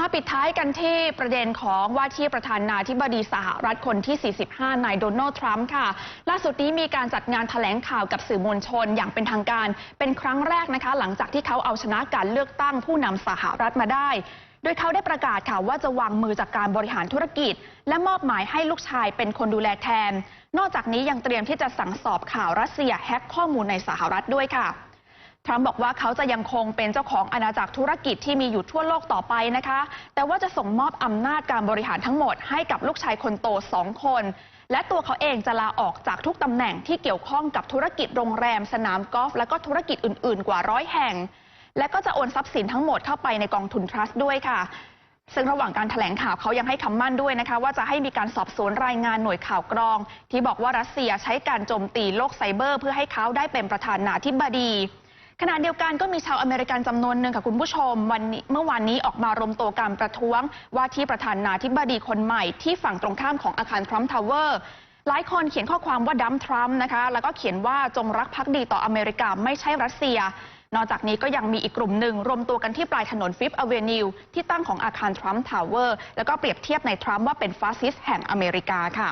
มาปิดท้ายกันที่ประเด็นของว่าที่ประธานาธิบดีสหรัฐคนที่ 45 นายโดนัลด์ ทรัมป์ค่ะ ล่าสุดนี้มีการจัดงานถแถลงข่าวกับสื่อมวลชนอย่างเป็นทางการ เป็นครั้งแรกนะคะ หลังจากที่เขาเอาชนะการเลือกตั้งผู้นำสหรัฐมาได้ โดยเขาได้ประกาศค่ะว่าจะวางมือจากการบริหารธุรกิจ และมอบหมายให้ลูกชายเป็นคนดูแลแทน นอกจากนี้ยังเตรียมที่จะสั่งสอบข่าวรัสเซียแฮ็กข้อมูลในสหรัฐด้วยค่ะ ทรัมป์บอกว่าเขาจะยังคงเป็นเจ้าของอาณาจักรธุรกิจที่มีอยู่ทั่วโลกต่อไปนะคะ แต่ว่าจะส่งมอบอำนาจการบริหารทั้งหมดให้กับลูกชายคนโตสองคน และตัวเขาเองจะลาออกจากทุกตำแหน่งที่เกี่ยวข้องกับธุรกิจโรงแรม สนามกอล์ฟและก็ธุรกิจอื่น ๆ กว่าร้อยแห่ง และก็จะโอนทรัพย์สินทั้งหมดเข้าไปในกองทุนทรัสต์ด้วยค่ะซึ่งระหว่างการถแถลงข่าวเขายังให้คำมั่นด้วยนะคะ ว่าจะให้มีการสอบสวนรายงานหน่วยข่าวกรอง ที่บอกว่ารัสเซียใช้การโจมตีโลกไซเบอร์ เพื่อให้เขาได้เป็นประธานาธิบดี ขณะเดียวกันก็มีชาวอเมริกันจำนวนหนึ่งค่ะคุณผู้ชมวันนี้เมื่อวานนี้ออกมารวมตัวกันประท้วง ว่าที่ประธานาธิบดีคนใหม่ที่ฝั่งตรงข้ามของอาคารทรัมป์ทาวเวอร์หลายคนเขียนข้อความว่าดัมทรัมป์นะคะ แล้วก็เขียนว่าจงรักภักดีต่ออเมริกาไม่ใช่รัสเซีย นอกจากนี้ก็ยังมีอีกกลุ่มหนึ่งรวมตัวกันที่ปลายถนนฟิฟอเวนิวที่ตั้งของอาคารทรัมป์ทาวเวอร์แล้วก็เปรียบเทียบในทรัมป์ว่าเป็นฟาสซิสต์แห่งอเมริกาค่ะ